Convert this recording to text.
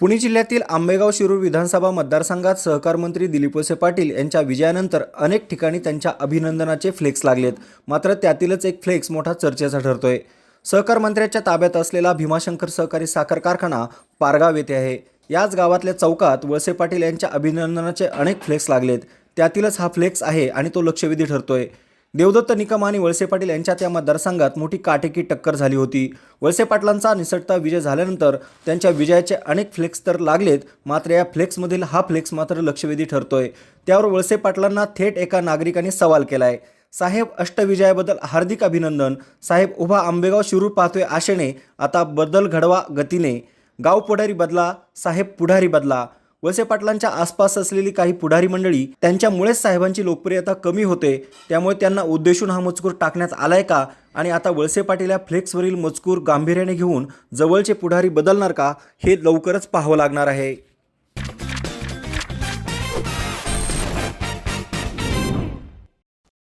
पुणे जिल्ह्यातील आंबेगाव शिरूर विधानसभा मतदारसंघात सहकार मंत्री दिलीप वळसे पाटील यांच्या विजयानंतर अनेक ठिकाणी त्यांच्या अभिनंदनाचे फ्लेक्स लागलेत. मात्र त्यातीलच एक फ्लेक्स मोठा चर्चेचा ठरतोय. सहकार मंत्र्याच्या ताब्यात असलेला भीमाशंकर सहकारी साखर कारखाना पारगाव येथे आहे. याच गावातल्या चौकात वळसे पाटील यांच्या अभिनंदनाचे अनेक फ्लेक्स लागलेत. त्यातीलच हा फ्लेक्स आहे आणि तो लक्षवेधी ठरतोय. देवदत्त निकम आणि वळसे पाटील यांच्यात या मतदारसंघात मोठी काटेकी टक्कर झाली होती. वळसे पाटलांचा निसटता विजय झाल्यानंतर त्यांच्या विजयाचे अनेक फ्लेक्स तर लागलेत मात्र या फ्लेक्समधील हा फ्लेक्स मात्र लक्षवेधी ठरतोय. त्यावर वळसे पाटलांना थेट एका नागरिकाने सवाल केलाय. साहेब अष्टविजयाबद्दल हार्दिक अभिनंदन. साहेब उभा आंबेगाव शिरूर पाहतोय आशेने. आता बदल घडवा गतीने. गाव पुढारी बदला. साहेब पुढारी बदला. वळसे पाटलांच्या आसपास असलेली काही पुढारी मंडळी त्यांच्यामुळेच साहेबांची लोकप्रियता कमी होते. त्यामुळे त्यांना उद्देशून हा मजकूर टाकण्यात आलाय का? आणि आता वळसे पाटील या फ्लेक्सवरील मजकूर गांभीर्याने घेऊन जवळचे पुढारी बदलणार का? हे लवकरच पाहावं लागणार आहे.